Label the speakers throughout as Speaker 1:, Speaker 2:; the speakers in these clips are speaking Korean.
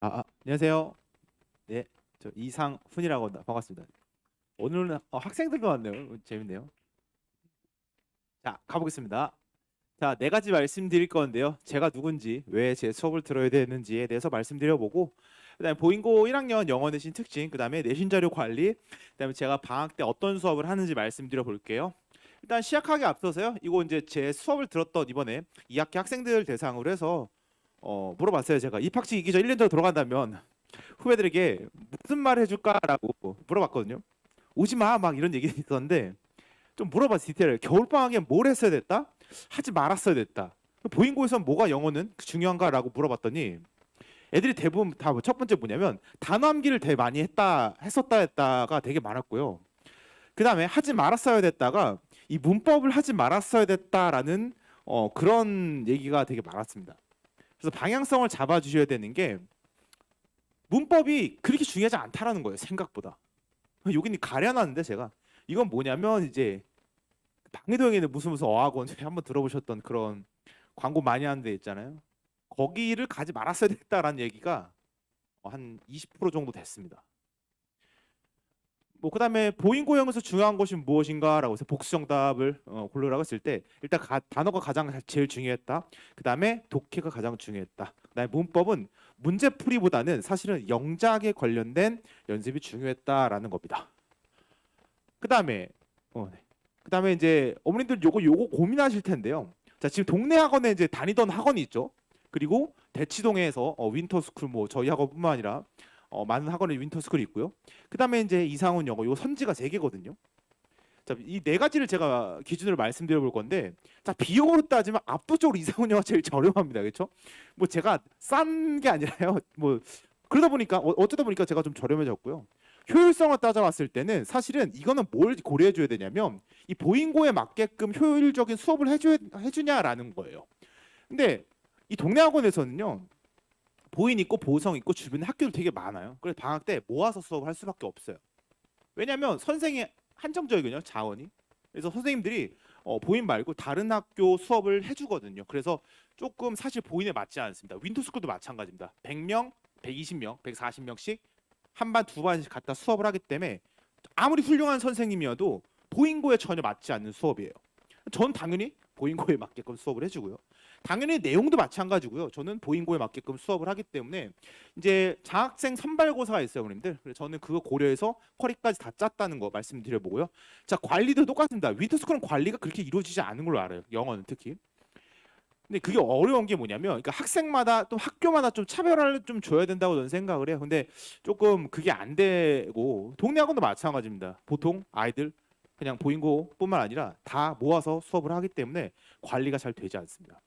Speaker 1: 아, 아, 안녕하세요. 네, 저 이상훈이라고 합니다. 반갑습니다. 오늘은 어, 학생들도 왔네요. 재밌네요. 자, 가보겠습니다. 자, 네 가지 말씀드릴 건데요. 제가 누군지, 왜 제 수업을 들어야 되는지에 대해서 말씀드려보고, 그다음에 보인고 1학년 영어 내신 특징, 그다음에 내신 자료 관리, 그다음에 제가 방학 때 어떤 수업을 하는지 말씀드려 볼게요. 일단 시작하기 앞서서요. 이거 이제 제 수업을 들었던 이번에 2학기 학생들 대상으로 해서 어, 물어봤어요. 제가 입학식 이기 전 1년 전에 돌아간다면 후배들에게 무슨 말 해줄까라고 물어봤거든요. 오지 마, 막 이런 얘기 있었는데 좀 물어봤어 디테일을. 겨울방학에 뭘 했어야 됐다? 하지 말았어야 됐다. 보인고에서 뭐가 영어는 중요한가라고 물어봤더니 애들이 대부분 다 첫 번째 뭐냐면 단어 암기를 되게 많이 했다 했었다 했다가 되게 많았고요. 그 다음에 하지 말았어야 됐다가 이 문법을 하지 말았어야 됐다라는 어, 그런 얘기가 되게 많았습니다. 그래서 방향성을 잡아주셔야 되는 게 문법이 그렇게 중요하지 않다라는 거예요 생각보다. 여기는 가려놨는데 제가. 이건 뭐냐면 이제 방해도형에 있는 무슨 무슨 어학원 한번 들어보셨던 그런 광고 많이 하는 데 있잖아요. 거기를 가지 말았어야 됐다라는 얘기가 한 20% 정도 됐습니다 뭐 그다음에 보인고형에서 중요한 것이 무엇인가라고 해서 복수 정답을 어, 고르라고 했을 때 일단 가- 단어가 가장 제일 중요했다. 그다음에 독해가 가장 중요했다. 그다음에 문법은 문제 풀이보다는 사실은 영작에 관련된 연습이 중요했다라는 겁니다. 그다음에 어, 네. 그다음에 이제 어머님들 요거 요거 고민하실 텐데요. 자 지금 동네 학원에 이제 다니던 학원이 있죠. 그리고 대치동에서 어, 윈터스쿨 뭐 저희 학원뿐만 아니라 어, 많은 학원에 윈터스쿨이 있고요. 그다음에 이제 이상훈 영어 요 선지가 세 개거든요. 자, 이 네 가지를 제가 기준으로 말씀드려 볼 건데 자, 비용으로 따지면 압도적으로 이상훈 영어가 제일 저렴합니다. 그렇죠? 뭐 제가 싼 게 아니라요. 뭐 그러다 보니까 어, 어쩌다 보니까 제가 좀 저렴해졌고요. 효율성을 따져봤을 때는 사실은 이거는 뭘 고려해 줘야 되냐면 이 보인고에 맞게끔 효율적인 수업을 해줘 해주냐라는 거예요. 근데 이 동네 학원에서는요. 보인 있고 보성 있고 주변에 학교도 되게 많아요. 그래서 방학 때 모아서 수업을 할 수밖에 없어요. 왜냐하면 선생이 한정적이거든요 자원이. 그래서 선생님들이 어, 보인 말고 다른 학교 수업을 해주거든요. 그래서 조금 사실 보인에 맞지 않습니다. 윈도스쿨도 마찬가지입니다. 100명, 120명, 140명씩 한 반 두 반씩 갖다 수업을 하기 때문에 아무리 훌륭한 선생님이어도 보인고에 전혀 맞지 않는 수업이에요. 전 당연히 보인고에 맞게끔 수업을 해주고요. 당연히 내용도 마찬가지고요. 저는 보인고에 맞게끔 수업을 하기 때문에 이제 장학생 선발고사가 있어요, 어머님들. 그래서 저는 그거 고려해서 쿼리까지 다 짰다는 거 말씀드려보고요. 자, 관리도 똑같습니다. 윈터스쿨은 관리가 그렇게 이루어지지 않은 걸로 알아요. 영어는 특히. 근데 그게 어려운 게 뭐냐면, 그러니까 학생마다 또 학교마다 좀 차별화를 좀 줘야 된다고 저는 생각을 해요. 근데 조금 그게 안 되고 동네 학원도 마찬가지입니다. 보통 아이들 그냥 보인고뿐만 아니라 다 모아서 수업을 하기 때문에 관리가 잘 되지 않습니다.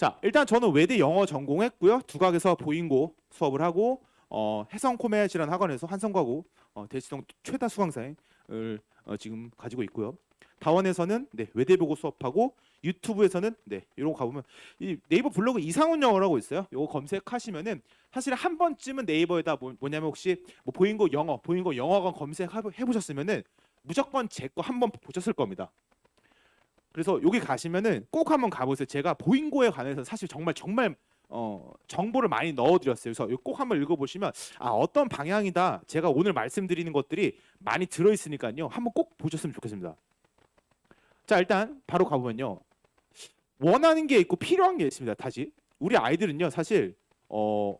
Speaker 1: 자, 일단 저는 외대 영어 전공했고요. 두각에서 보인고 수업을 하고 어, 해성 코메디라는 학원에서 한성과고 어, 대치동 최다 수강생을 어, 지금 가지고 있고요. 다원에서는 네, 외대 보고 수업하고 유튜브에서는 네, 이런 거 가보면 이 네이버 블로그 이상훈 영어라고 있어요. 이거 검색하시면은 사실 한 번쯤은 네이버에다 뭐, 뭐냐면 혹시 뭐 보인고 영어, 보인고 영어관 검색해 보셨으면은 무조건 제 거 한 번 보셨을 겁니다. 그래서 여기 가시면은 꼭 한번 가보세요. 제가 보인고에 관해서 사실 정말 정말 어, 정보를 많이 넣어드렸어요. 그래서 꼭 한번 읽어보시면 아 어떤 방향이다. 제가 오늘 말씀드리는 것들이 많이 들어있으니까요. 한번 꼭 보셨으면 좋겠습니다. 자 일단 바로 가보면요. 원하는 게 있고 필요한 게 있습니다. 다시 우리 아이들은요 사실 어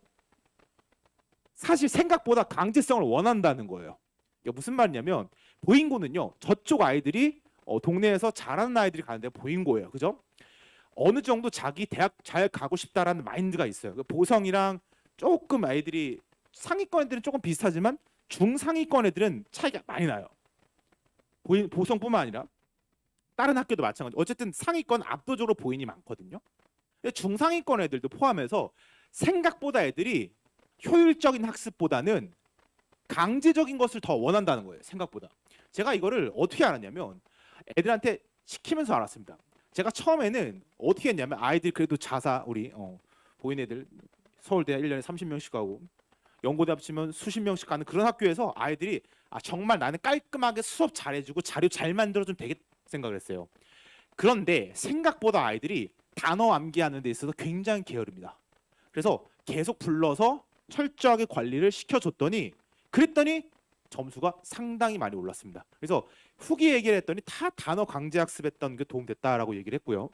Speaker 1: 사실 생각보다 강제성을 원한다는 거예요. 이게 무슨 말이냐면 보인고는요 저쪽 아이들이 어, 동네에서 잘하는 아이들이 가는데 보인고예요. 그죠? 어느 정도 자기 대학 잘 가고 싶다라는 마인드가 있어요. 그 보성이랑 조금 아이들이 상위권 애들은 조금 비슷하지만 중상위권 애들은 차이가 많이 나요. 보인 보성뿐만 아니라 다른 학교도 마찬가지. 어쨌든 상위권 압도적으로 보인이 많거든요. 중상위권 애들도 포함해서 생각보다 애들이 효율적인 학습보다는 강제적인 것을 더 원한다는 거예요. 생각보다. 제가 이거를 어떻게 알았냐면 애들한테 시키면서 알았습니다. 제가 처음에는 어떻게 했냐면 아이들 그래도 자사 우리 어, 보인 애들 서울대 1년에 30명씩 가고 연고대 합치면 수십 명씩 가는 그런 학교에서 아이들이 아 정말 나는 깔끔하게 수업 잘해주고 자료 잘 만들어주면 되겠 생각을 했어요. 그런데 생각보다 아이들이 단어 암기하는 데 있어서 굉장히 게으릅니다. 그래서 계속 불러서 철저하게 관리를 시켜줬더니 그랬더니 점수가 상당히 많이 올랐습니다. 그래서 후기 얘기를 했더니 다 단어 강제 학습했던 게 도움됐다라고 얘기를 했고요.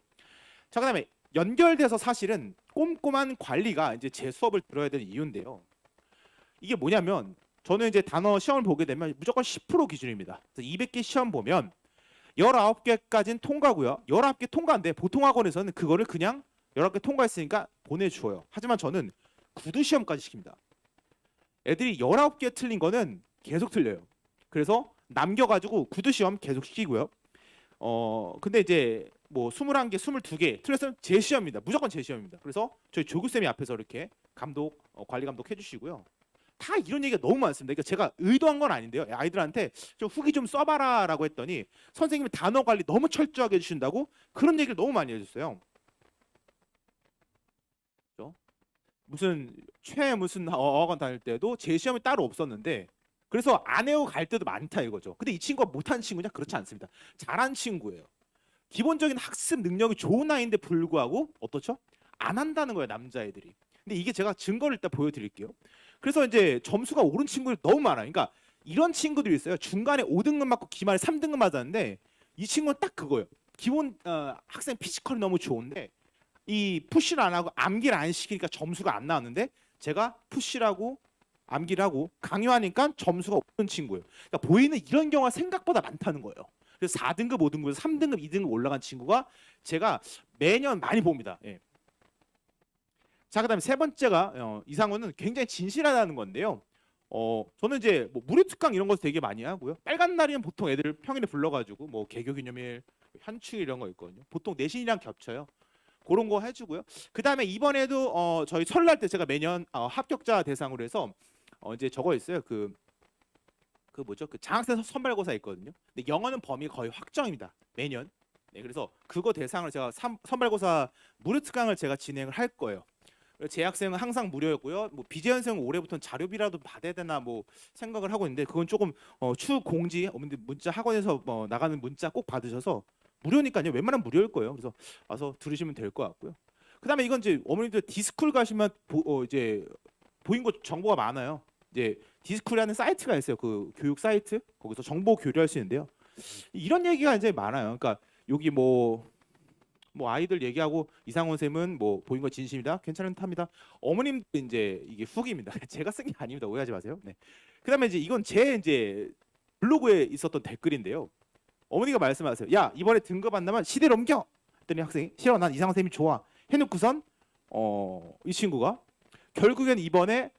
Speaker 1: 자 그다음에 연결돼서 사실은 꼼꼼한 관리가 이제 제 수업을 들어야 되는 이유인데요. 이게 뭐냐면 저는 이제 단어 시험을 보게 되면 무조건 10% 기준입니다. 그래서 200개 시험 보면 19개까지는 통과고요. 19개 통과인데 보통 학원에서는 그거를 그냥 19개 통과했으니까 보내주어요. 하지만 저는 구두 시험까지 시킵니다. 애들이 19개 틀린 거는 계속 틀려요. 그래서 남겨가지고 구두 시험 계속 시키고요. 어 근데 이제 뭐 21개, 22개 틀렸으면 제 시험입니다. 무조건 제 시험입니다. 그래서 저희 조교 쌤이 앞에서 이렇게 감독 어, 관리 감독 해주시고요. 다 이런 얘기가 너무 많습니다. 그러니까 제가 의도한 건 아닌데요. 아이들한테 좀 후기 좀 써봐라라고 했더니 선생님이 단어 관리 너무 철저하게 해주신다고 그런 얘기를 너무 많이 해줬어요. 그죠? 무슨 최 무슨 어학원 다닐 때도 제 시험이 따로 없었는데 그래서 안 해오고 갈 때도 많다 이거죠. 근데 이 친구가 못한 친구냐? 그렇지 않습니다. 잘한 친구예요. 기본적인 학습 능력이 좋은 아이인데 불구하고 어떻죠? 안 한다는 거예요 남자애들이. 근데 이게 제가 증거를 일단 보여드릴게요. 그래서 이제 점수가 오른 친구들 너무 많아요. 그러니까 이런 친구들이 있어요. 중간에 5등급 맞고 기말에 3등급 맞았는데 이 친구는 딱 그거예요. 기본 어, 학생 피지컬이 너무 좋은데 이 푸시를 안 하고 암기를 안 시키니까 점수가 안 나왔는데 제가 푸시라고 암기를 하고 강요하니까 점수가 오른 친구예요. 그러니까 보이는 이런 경우가 생각보다 많다는 거예요. 그래서 4등급, 5등급에서 3등급, 2등급 올라간 친구가 제가 매년 많이 봅니다. 예. 자, 그다음에 세 번째가 어, 이상호는 굉장히 진실하다는 건데요. 어, 저는 이제 뭐 무료 특강 이런 거 되게 많이 하고요. 빨간 날이면 보통 애들을 평일에 불러가지고 뭐 개교기념일, 현충일 이런 거 있거든요. 보통 내신이랑 겹쳐요. 그런 거 해주고요. 그 다음에 이번에도 어, 저희 설날 때 제가 매년 어, 합격자 대상으로 해서 어, 이제 저거 있어요. 그, 그 뭐죠? 그 장학생 선발고사 있거든요. 근데 영어는 범위 거의 확정입니다. 매년. 네, 그래서 그거 대상으로 제가 삼- 선발고사 무료 특강을 제가 진행을 할 거예요. 재학생은 항상 무료였고요. 뭐 비재연생은 올해부터는 자료비라도 받아야 되나 뭐 생각을 하고 있는데 그건 조금 어, 추후 공지 어머님들 문자 학원에서 뭐 나가는 문자 꼭 받으셔서 무료니까요. 웬만하면 무료일 거예요. 그래서 와서 들으시면 될 것 같고요. 그다음에 이건 이제 어머님들 디스쿨 가시면 보, 어, 이제 보인 곳 정보가 많아요. 이제 디스쿨이라는 사이트가 있어요. 그 교육 사이트? 거기서 정보 교류할 수 있는데요. 이런 얘기가 이제 많아요. 그러니까 여기 뭐뭐 아이들 얘기하고 이상원 쌤은 뭐 보인 거 진심이다? 괜찮은 탑니다. 어머님 이제 이게 후기입니다. 제가 쓴 게 아닙니다. 오해하지 마세요. 네. 그다음에 이제 이건 제 이제 블로그에 있었던 댓글인데요. 어머니가 말씀하세요 야 이번에 등급 안 나면 시대로 옮겨! 했더니 학생이 싫어 난 이상원 쌤이 좋아. 해놓고선 어 이 친구가 결국엔 이번에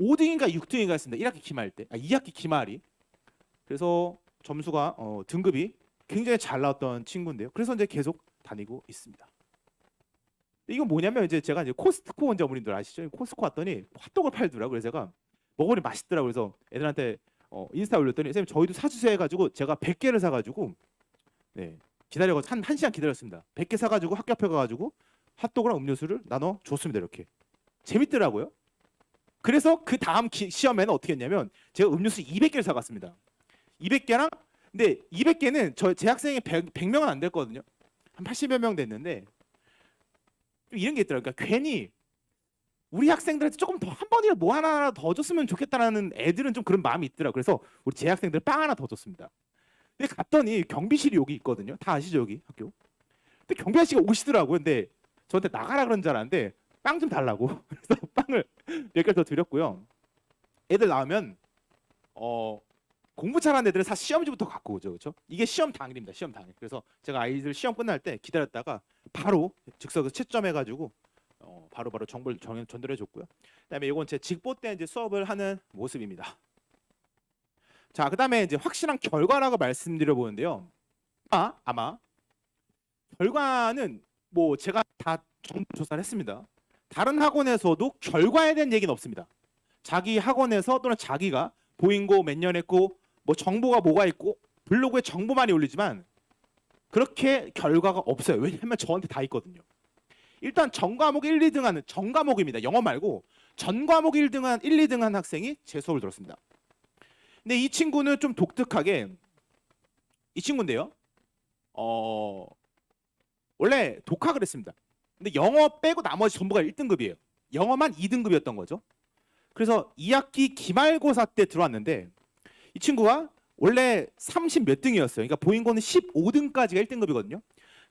Speaker 1: 5등인가 6등인가 했습니다 1학기 기말 때 아, 2학기 기말이 그래서 점수가 어, 등급이 굉장히 잘 나왔던 친구인데요 그래서 이제 계속 다니고 있습니다. 이건 뭐냐면 이제 제가 이제 코스트코 원자 어머님들 아시죠? 코스트코 왔더니 핫도그를 팔더라고요. 그래서 제가 먹으니 맛있더라고요. 그래서 애들한테 어, 인스타 올렸더니 쌤 저희도 사주세요 해가지고 제가 100개를 사가지고 네 기다려가지고 한, 한 시간 기다렸습니다. 100개 사가지고 학교 앞에 가가지고 핫도그랑 음료수를 나눠 줬습니다. 이렇게 재밌더라고요. 그래서 그 다음 기- 시험에는 어떻게 했냐면 제가 음료수 200개를 사갔습니다. 200개랑 근데 200개는 저 제 학생이 100, 100명은 안 됐거든요. 한 80여 명 됐는데 좀 이런 게 있더라고요. 그러니까 괜히 우리 학생들한테 조금 더 한 번이라도 뭐 하나 더 줬으면 좋겠다라는 애들은 좀 그런 마음이 있더라고요. 그래서 우리 제 학생들 빵 하나 더 줬습니다. 근데 갔더니 경비실이 여기 있거든요. 다 아시죠 여기 학교? 근데 경비 아저씨가 오시더라고요. 근데 저한테 나가라 그런 줄 알았는데 빵 좀 달라고. 그래서 빵을 몇개더 드렸고요. 애들 나오면 어 공부 잘하는 애들은 사실 시험지부터 갖고 오죠, 그렇죠? 이게 시험 당일입니다, 시험 당일. 그래서 제가 아이들 시험 끝날 때 기다렸다가 바로 즉석에서 채점해가지고 어, 바로 바로 정보를 전, 전달해 줬고요. 그다음에 이건 제 직보 때 이제 수업을 하는 모습입니다. 자, 그다음에 이제 확실한 결과라고 말씀드려 보는데요. 아, 아마 결과는 뭐 제가 다 정보 조사를 했습니다. 다른 학원에서도 결과에 대한 얘기는 없습니다. 자기 학원에서 또는 자기가 보인고 몇 년 했고 뭐 정보가 뭐가 있고 블로그에 정보만이 올리지만 그렇게 결과가 없어요. 왜냐하면 저한테 다 있거든요. 일단 전 과목 1, 2등 하는 전 과목입니다. 영어 말고 전 과목 1등 한 1, 2등 한 학생이 제 수업을 들었습니다. 근데 이 친구는 좀 독특하게 이 친구인데요. 어 원래 독학을 했습니다. 근데 영어 빼고 나머지 전부가 1등급이에요. 영어만 2등급이었던 거죠. 그래서 2학기 기말고사 때 들어왔는데 이 친구가 원래 30 몇 등이었어요. 그러니까 보인고는 15등까지가 1등급이거든요.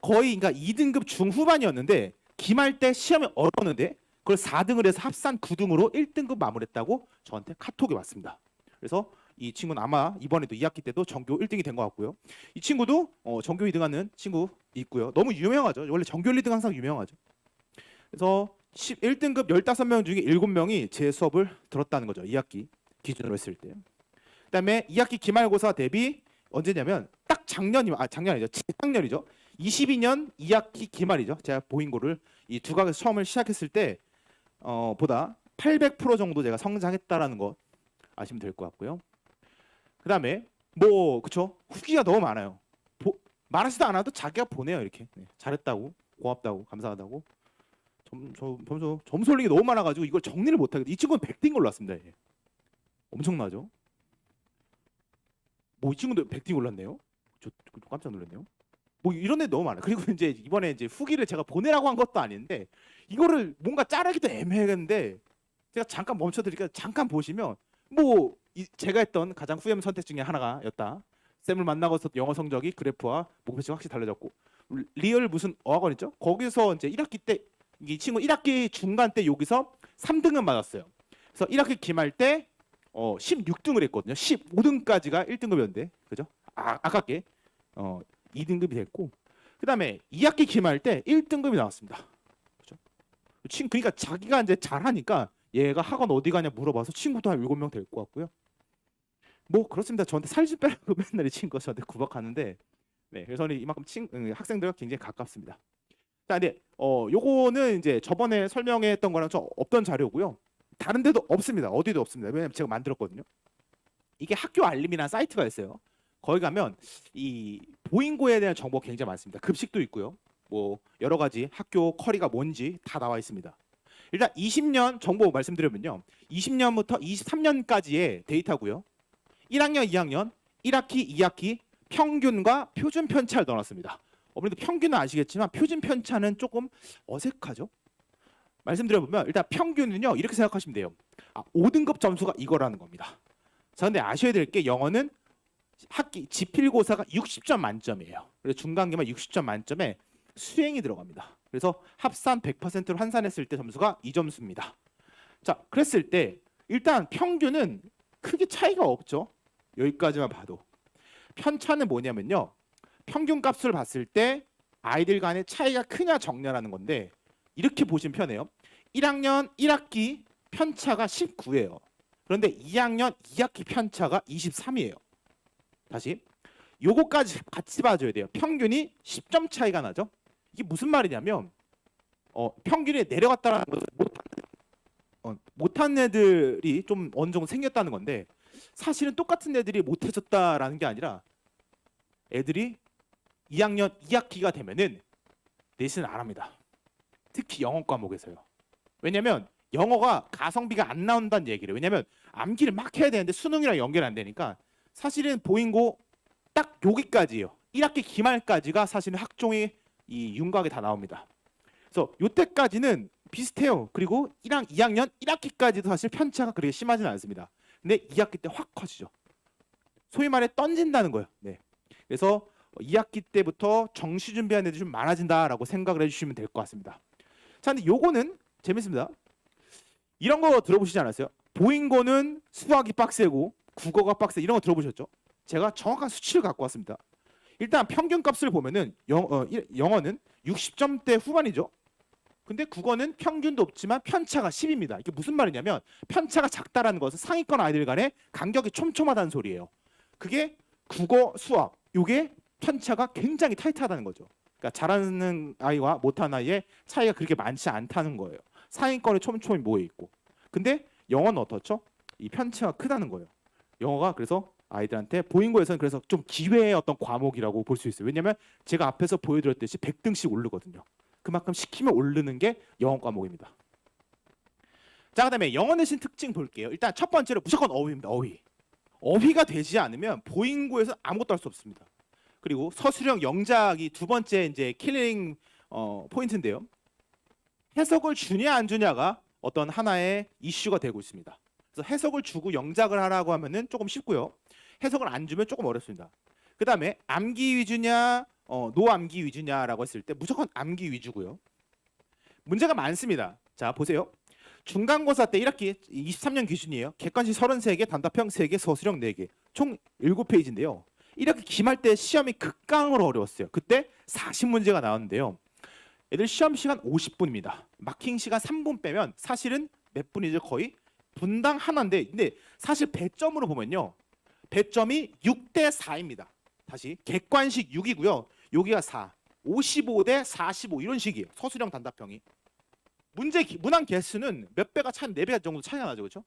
Speaker 1: 거의 그러니까 2등급 중후반이었는데 기말 때 시험이 어려웠는데 그걸 4등을 해서 합산 9등으로 1등급 마무리했다고 저한테 카톡이 왔습니다. 그래서 이 친구는 아마 이번에도 2학기 때도 전교 1등이 된 것 같고요. 이 친구도 어, 전교 2등하는 친구 있고요. 너무 유명하죠. 원래 전교 1등 항상 유명하죠. 그래서 1등급 15명 중에 7명이 제 수업을 들었다는 거죠. 2학기 기준으로 했을 때. 그다음에 2학기 기말고사 대비 언제냐면 딱 작년이 아 작년이죠. 재작년이죠. 22년 2학기 기말이죠. 제가 보인고를 이 두각에서 처음을 시작했을 때 어, 보다 800% 정도 제가 성장했다라는 거 아시면 될 것 같고요. 그다음에 뭐 그쵸 후기가 너무 많아요. 보, 말하지도 않아도 자기가 보내요 이렇게 네, 잘했다고 고맙다고 감사하다고 점, 점, 점수 점수 게 너무 많아가지고 이걸 정리를 못하겠다. 이 친구는 100등 걸로 왔습니다. 얘. 엄청나죠? 뭐 이 친구도 100등 올랐네요. 저, 저 깜짝 놀랐네요. 뭐 이런 애 너무 많아. 그리고 이제 이번에 이제 후기를 제가 보내라고 한 것도 아닌데 이거를 뭔가 자르기도 애매했는데 제가 잠깐 멈춰드릴게요. 잠깐 보시면 뭐 이, 제가 했던 가장 후회하는 선택 중에 하나가였다. 쌤을 만나고서 영어 성적이 그래프와 목표치가 확실히 달라졌고 리얼 무슨 어학원 있죠? 거기서 이제 1학기 때 이 친구 1학기 중간 때 여기서 3등은 맞았어요. 그래서 1학기 기말 때 어, 16등을 했거든요. 15등까지가 1등급이었는데 그죠? 아, 아깝게 어, 2등급이 됐고 그다음에 2학기 기말 때 1등급이 나왔습니다. 그죠? 친 그러니까 자기가 이제 잘하니까 얘가 학원 어디 가냐 물어봐서 친구도 한 7명 될 것 같고요. 뭐 그렇습니다. 저한테 살 좀 빼라고 맨날 이 친구가 저한테 구박하는데 네, 그래서 이만큼 친, 음, 학생들과 굉장히 가깝습니다. 자, 근데 어 요거는 이제 저번에 설명했던 거랑 좀 없던 자료고요. 다른 데도 없습니다. 어디도 없습니다. 왜냐면 제가 만들었거든요. 이게 학교 알림이라는 사이트가 있어요. 거기 가면 이 보인고에 대한 정보가 굉장히 많습니다. 급식도 있고요. 뭐 여러 가지 학교 커리가 뭔지 다 나와 있습니다. 일단 20년 정보 말씀드리면요. 20년부터 23년까지의 데이터고요. 1학년, 2학년, 1학기, 2학기 평균과 표준 편차를 넣어놨습니다. 아무래도 평균은 아시겠지만 표준 편차는 조금 어색하죠. 말씀드려보면 일단 평균은요 이렇게 생각하시면 돼요. 아, 5등급 점수가 이거라는 겁니다. 자 근데 아셔야 될 게 영어는 학기 지필고사가 60점 만점이에요. 그래서 중간기만 60점 만점에 수행이 들어갑니다. 그래서 합산 100%로 환산했을 때 점수가 이 점수입니다. 자 그랬을 때 일단 평균은 크게 차이가 없죠. 여기까지만 봐도 편차는 뭐냐면요. 평균 값을 봤을 때 아이들 간의 차이가 크냐 적냐라는 건데 이렇게 보시면 편해요. 1학년 1학기 편차가 19예요. 그런데 2학년 2학기 편차가 23이에요. 다시 요거까지 같이 봐줘야 돼요. 평균이 10점 차이가 나죠. 이게 무슨 말이냐면 어, 평균이 내려갔다는 것은 어, 못한 애들이 좀 어느 정도 생겼다는 건데 사실은 똑같은 애들이 못해졌다라는 게 아니라 애들이 2학년 2학기가 되면은 내신을 안 합니다. 특히 영어 과목에서요. 왜냐면 영어가 가성비가 안 나온다는 얘기를. 왜냐면 암기를 막 해야 되는데 수능이랑 연결 안 되니까 사실은 보인고 딱 여기까지예요. 1학기 기말까지가 사실은 학종이 이 윤곽에 다 나옵니다. 그래서 요때까지는 비슷해요. 그리고 1학 2학년 1학기까지도 사실 편차가 그렇게 심하지는 않습니다. 근데 2학기 때 확 커지죠. 소위 말해 던진다는 거예요. 네. 그래서 2학기 때부터 정시 준비하는 애들이 좀 많아진다라고 생각을 해주시면 될 것 같습니다. 자, 근데 요거는 재밌습니다. 이런 거 들어보시지 않았어요? 보인고는 수학이 빡세고 국어가 빡세 이런 거 들어보셨죠? 제가 정확한 수치를 갖고 왔습니다. 일단 평균 값을 보면은 영, 어, 일- 영어는 60점대 후반이죠. 근데 국어는 평균도 없지만 편차가 10입니다. 이게 무슨 말이냐면 편차가 작다라는 것은 상위권 아이들 간의 간격이 촘촘하다는 소리예요. 그게 국어, 수학 요게 편차가 굉장히 타이트하다는 거죠. 그러니까 잘하는 아이와 못하는 아이의 차이가 그렇게 많지 않다는 거예요. 상위권에 촘촘히 모여 있고. 근데 영어는 어떻죠? 이 편차가 크다는 거예요. 영어가 그래서 아이들한테 보인고에서는 그래서 좀 기회의 어떤 과목이라고 볼 수 있어요. 왜냐하면 제가 앞에서 보여드렸듯이 100등씩 오르거든요. 그만큼 시키면 오르는 게 영어 과목입니다. 자, 그다음에 영어 내신 특징 볼게요. 일단 첫 번째로 무조건 어휘입니다. 어휘. 어휘가 되지 않으면 보인고에서 아무것도 할 수 없습니다. 그리고 서술형 영작이 두 번째 이제 킬링 어, 포인트인데요. 해석을 주냐 안 주냐가 어떤 하나의 이슈가 되고 있습니다. 그래서 해석을 주고 영작을 하라고 하면은 조금 쉽고요. 해석을 안 주면 조금 어렵습니다. 그 다음에 암기 위주냐, 어, 노암기 위주냐라고 했을 때 무조건 암기 위주고요. 문제가 많습니다. 자 보세요. 중간고사 때 1학기 23년 기준이에요. 객관식 33개, 단답형 3개, 서술형 4개. 총 7페이지인데요. 1학기 기말 때 시험이 극강으로 어려웠어요. 그때 40문제가 나왔는데요. 애들 시험 시간 50분입니다. 마킹 시간 3분 빼면 사실은 몇 분이죠? 거의 분당 하나인데 근데 사실 배점으로 보면요. 배점이 6대 4입니다. 다시 객관식 6이고요. 여기가 4. 55대 45 이런 식이에요. 서술형 단답형이. 문제 기- 문항 개수는 몇 배가 차이, 네 배가 정도 차이가 나죠, 그렇죠?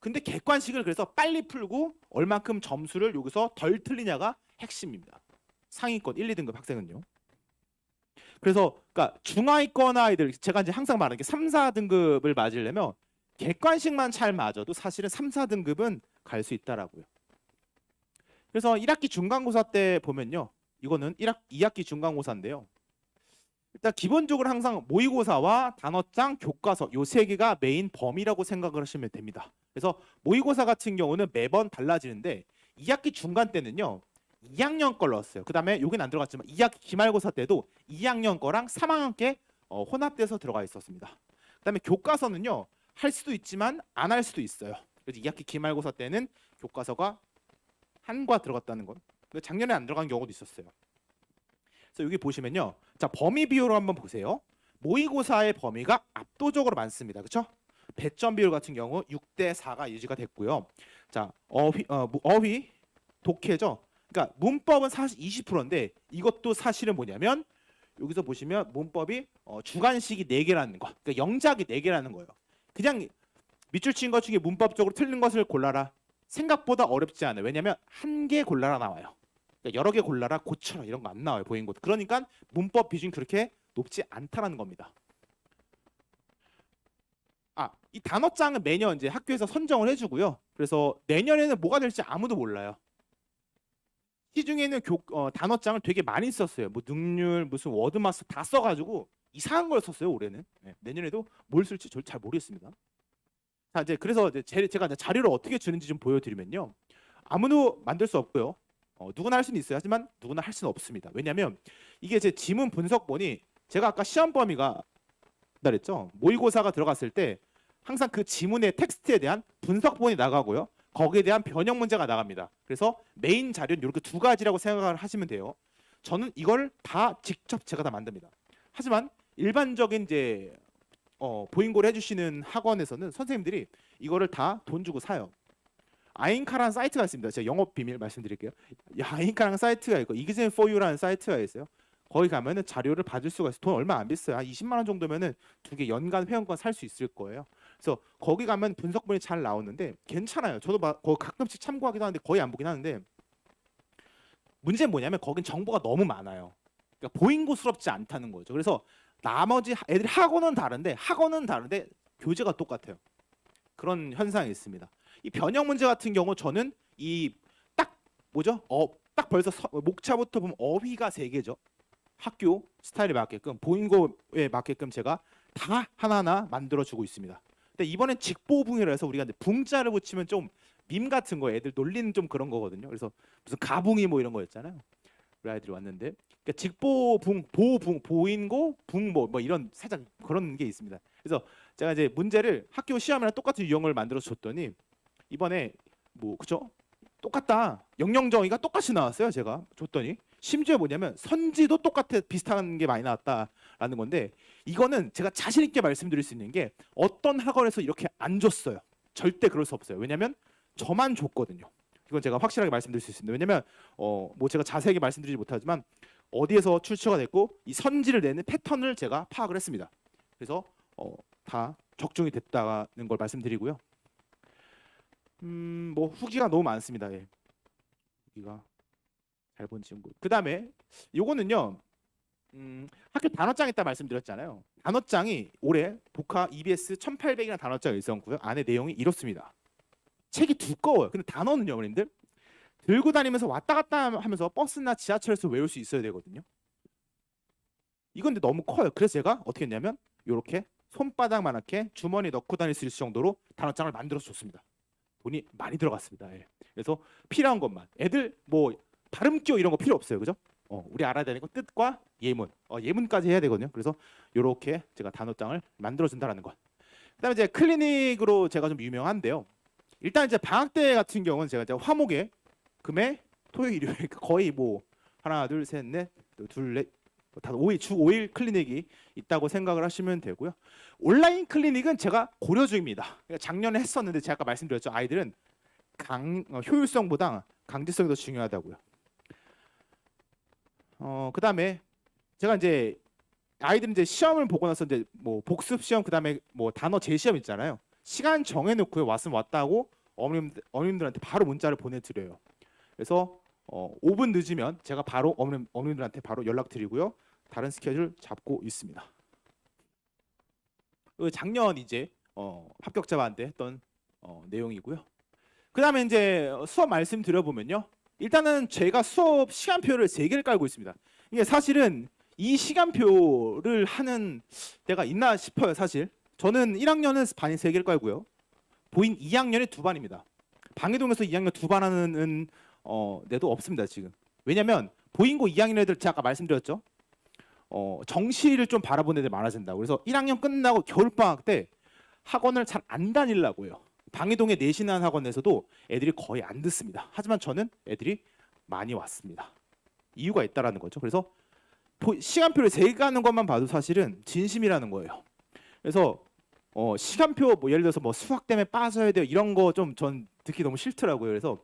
Speaker 1: 근데 객관식을 그래서 빨리 풀고 얼만큼 점수를 여기서 덜 틀리냐가 핵심입니다. 상위권 1, 2등급 학생은요. 그래서 그러니까 중하위권 아이들 제가 이제 항상 말하는 게 3, 4등급을 맞으려면 객관식만 잘 맞아도 사실은 3, 4등급은 갈 수 있다라고요. 그래서 1학기 중간고사 때 보면요. 이거는 1학 2학기 중간고사인데요. 일단 기본적으로 항상 모의고사와 단어장, 교과서 요 세 개가 메인 범위라고 생각을 하시면 됩니다. 그래서 모의고사 같은 경우는 매번 달라지는데 2학기 중간 때는요. 2학년 걸 넣었어요. 그 다음에 여기는 안 들어갔지만 2학기 기말고사 때도 2학년 거랑 3학년 게 어, 혼합돼서 들어가 있었습니다. 그 다음에 교과서는요. 할 수도 있지만 안 할 수도 있어요. 그래서 2학기 기말고사 때는 교과서가 한과 들어갔다는 건. 근데 작년에 안 들어간 경우도 있었어요. 그래서 여기 보시면요. 자, 범위 비율을 한번 보세요. 모의고사의 범위가 압도적으로 많습니다. 그렇죠? 배점 비율 같은 경우 6대 4가 유지가 됐고요. 자, 어휘 어, 무- 어휘 독해죠. 그러니까 문법은 사실 20%인데 이것도 사실은 뭐냐면 여기서 보시면 문법이 어, 주관식이 4개라는 거. 그러니까 영작이 4개라는 거예요. 그냥 밑줄 친 것 중에 문법적으로 틀린 것을 골라라. 생각보다 어렵지 않아요. 왜냐면 한 개 골라라 나와요. 그러니까 여러 개 골라라 고쳐라 이런 거 안 나와요. 보인 것. 그러니까 문법 비중이 그렇게 높지 않다라는 겁니다. 아, 이 단어장은 매년 이제 학교에서 선정을 해주고요. 그래서 내년에는 뭐가 될지 아무도 몰라요. 시중에는 교, 어, 단어장을 되게 많이 썼어요. 뭐 능률, 무슨 워드마스 다 써가지고 이상한 걸 썼어요 올해는. 네, 내년에도 뭘 쓸지 저잘 모르겠습니다. 자 이제 그래서 이제 제, 제가 이제 자료를 어떻게 주는지 좀 보여드리면요. 아무도 만들 수 없고요. 어, 누구나 할 수는 있어요. 하지만 누구나 할 수는 없습니다. 왜냐하면 이게 제 지문 분석본이 제가 아까 시험 범위가 그랬죠. 모의고사가 들어갔을 때 항상 그 지문의 텍스트에 대한 분석본이 나가고요. 거기에 대한 변형 문제가 나갑니다. 그래서 메인 자료는 이렇게 두 가지라고 생각을 하시면 돼요. 저는 이걸 다 직접 제가 다 만듭니다. 하지만 일반적인 이제 어, 보인고를 해주시는 학원에서는 선생님들이 이거를 다 돈 주고 사요. 아인카라는 사이트가 있습니다. 제가 영업 비밀 말씀드릴게요. 이 아인카라는 사이트가 있고 이그젠 포유라는 사이트가 있어요. 거기 가면은 자료를 받을 수가 있어요. 돈 얼마 안 비싸요. 한 20만 원 정도면은 두 개 연간 회원권 살 수 있을 거예요. 그래서 거기 가면 분석본이 잘 나오는데 괜찮아요. 저도 막 가끔씩 참고하기도 하는데 거의 안 보긴 하는데 문제는 뭐냐면 거긴 정보가 너무 많아요. 그러니까 보인고스럽지 않다는 거죠. 그래서 나머지 하- 애들이 학원은 다른데 학원은 다른데 교재가 똑같아요. 그런 현상이 있습니다. 이 변형 문제 같은 경우 저는 이 딱 뭐죠? 어, 딱 벌써 서- 목차부터 보면 어휘가 세 개죠. 학교 스타일에 맞게끔 보인고에 맞게끔 제가 다 하나하나 만들어 주고 있습니다. 근데 이번엔 직보붕이라 해서 우리가 붕자를 붙이면 좀 밈 같은 거 애들 놀리는 좀 그런 거거든요. 그래서 무슨 가붕이 뭐 이런 거였잖아요. 우리 아이들이 왔는데 그러니까 직보붕, 보붕, 보인고, 붕뭐 뭐 이런 살짝 그런 게 있습니다. 그래서 제가 이제 문제를 학교 시험이랑 똑같은 유형을 만들어 줬더니 이번에 뭐 그죠? 똑같다. 영영 정의가 똑같이 나왔어요. 제가 줬더니 심지어 뭐냐면 선지도 똑같아 비슷한 게 많이 나왔다라는 건데 이거는 제가 자신 있게 말씀드릴 수 있는 게 어떤 학원에서 이렇게 안 줬어요. 절대 그럴 수 없어요. 왜냐면 저만 줬거든요. 이건 제가 확실하게 말씀드릴 수 있습니다. 왜냐면 어 뭐 제가 자세하게 말씀드리지 못하지만 어디에서 출처가 됐고 이 선지를 내는 패턴을 제가 파악을 했습니다. 그래서 어, 다 적중이 됐다는 걸 말씀드리고요. 음, 뭐 후기가 너무 많습니다. 예. 후기가 잘 본 친구. 그 다음에 요거는요. 음, 학교 단어장 있다 말씀드렸잖아요. 단어장이 올해 복화 EBS 1800이라는 단어장이 있었고요. 안에 내용이 이렇습니다. 책이 두꺼워요. 근데 단어는요, 어머님들 들고 다니면서 왔다 갔다 하면서 버스나 지하철에서 외울 수 있어야 되거든요. 이건 근데 너무 커요. 그래서 제가 어떻게 했냐면 이렇게 손바닥만하게 주머니 넣고 다닐 수 있을 정도로 단어장을 만들어서 줬습니다. 돈이 많이 들어갔습니다. 예. 그래서 필요한 것만. 애들 뭐 발음 기호 이런 거 필요 없어요. 그죠? 어, 우리 알아야 되는 거 뜻과 예문. 어, 예문까지 해야 되거든요. 그래서 요렇게 제가 단어장을 만들어 준다라는 것. 그다음에 이제 클리닉으로 제가 좀 유명한데요. 일단 이제 방학 때 같은 경우는 제가 이제 화목에 금에 토요일 일요일 거의 뭐 하나 둘셋넷둘넷 다섯 5일 주 5일 클리닉이 있다고 생각을 하시면 되고요. 온라인 클리닉은 제가 고려 중입니다. 그러니까 작년에 했었는데 제가 아까 말씀드렸죠. 아이들은 강 어, 효율성보다 강제성이 더 중요하다고요. 어 그다음에 제가 이제 아이들 이제 시험을 보고 나서 이제 뭐 복습 시험 그다음에 뭐 단어 제시험 있잖아요. 시간 정해놓고 왔으면 왔다고 어머님 어머님들한테 바로 문자를 보내드려요. 그래서 어 5분 늦으면 제가 바로 어머님 어머님들한테 바로 연락드리고요. 다른 스케줄 잡고 있습니다. 그 작년 이제 어 합격자한테 했던 어 내용이고요. 그 다음에 이제 수업 말씀 드려보면요. 일단은 제가 수업 시간표를 세 개를 깔고 있습니다. 이게 사실은 이 시간표를 하는 때가 있나 싶어요. 사실 저는 1학년은 반이 세 개를 깔고요. 보인 2학년이 두 반입니다. 방해동에서 2학년 두 반 하는 어, 데도 없습니다 지금. 왜냐면 보인고 2학년 애들 제가 아까 말씀드렸죠. 어, 정시를 좀 바라보는 애들 많아진다고. 그래서 1학년 끝나고 겨울 방학 때 학원을 잘 안 다니려고요. 방해동에 내신한 학원에서도 애들이 거의 안 듣습니다. 하지만 저는 애들이 많이 왔습니다. 이유가 있다라는 거죠. 그래서 보- 시간표를 세가는 것만 봐도 사실은 진심이라는 거예요. 그래서 어, 시간표 뭐 예를 들어서 뭐 수학 때문에 빠져야 돼요 이런 거 좀 전 듣기 너무 싫더라고요. 그래서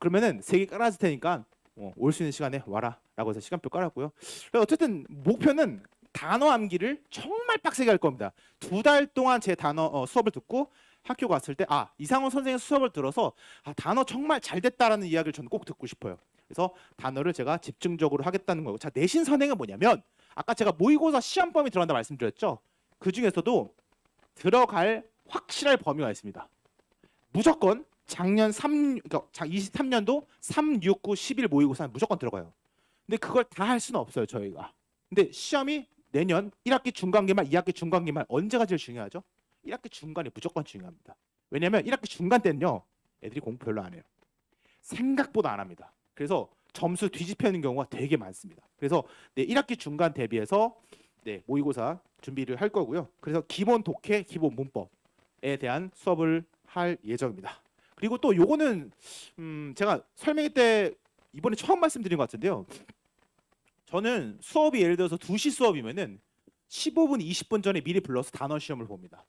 Speaker 1: 그러면은 세 개 깔아줄 테니까 어, 올수 있는 시간에 와라라고 해서 시간표 깔았고요. 어쨌든 목표는 단어 암기를 정말 빡세게 할 겁니다. 두 달 동안 제 단어 어, 수업을 듣고 학교 갔을 때 아 이상원 선생님 수업을 들어서 아 단어 정말 잘 됐다라는 이야기를 저는 꼭 듣고 싶어요. 그래서 단어를 제가 집중적으로 하겠다는 거고 자 내신 선행은 뭐냐면 아까 제가 모의고사 시험 범위 들어간다 말씀드렸죠. 그 중에서도 들어갈 확실할 범위가 있습니다. 무조건 작년 3 그러니까 23년도 3, 6, 9, 11 모의고사 무조건 들어가요. 근데 그걸 다 할 수는 없어요, 저희가. 근데 시험이 내년 1학기 중간기말, 2학기 중간기말 언제가 제일 중요하죠? 1학기 중간이 무조건 중요합니다. 왜냐면 1학기 중간 때는요. 애들이 공부 별로 안 해요. 생각보다 안 합니다. 그래서 점수 뒤집히는 경우가 되게 많습니다. 그래서 네, 1학기 중간 대비해서 네, 모의고사 준비를 할 거고요. 그래서 기본 독해, 기본 문법에 대한 수업을 할 예정입니다. 그리고 또 요거는 음, 제가 설명회 때 이번에 처음 말씀드린 것 같은데요. 저는 수업이 예를 들어서 2시 수업이면은 15분, 20분 전에 미리 불러서 단어 시험을 봅니다.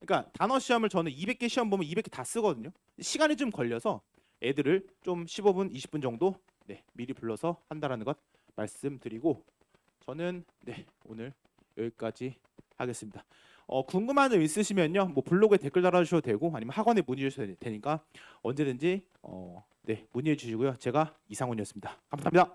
Speaker 1: 그러니까 단어 시험을 저는 200개 시험 보면 200개 다 쓰거든요. 시간이 좀 걸려서 애들을 좀 15분, 20분 정도 네, 미리 불러서 한다라는 것 말씀드리고 저는 네, 오늘 여기까지 하겠습니다. 어, 궁금한 점 있으시면요. 뭐 블로그에 댓글 달아주셔도 되고 아니면 학원에 문의 주셔도 되니까 언제든지 어, 네, 문의해 주시고요. 제가 이상훈이었습니다. 감사합니다.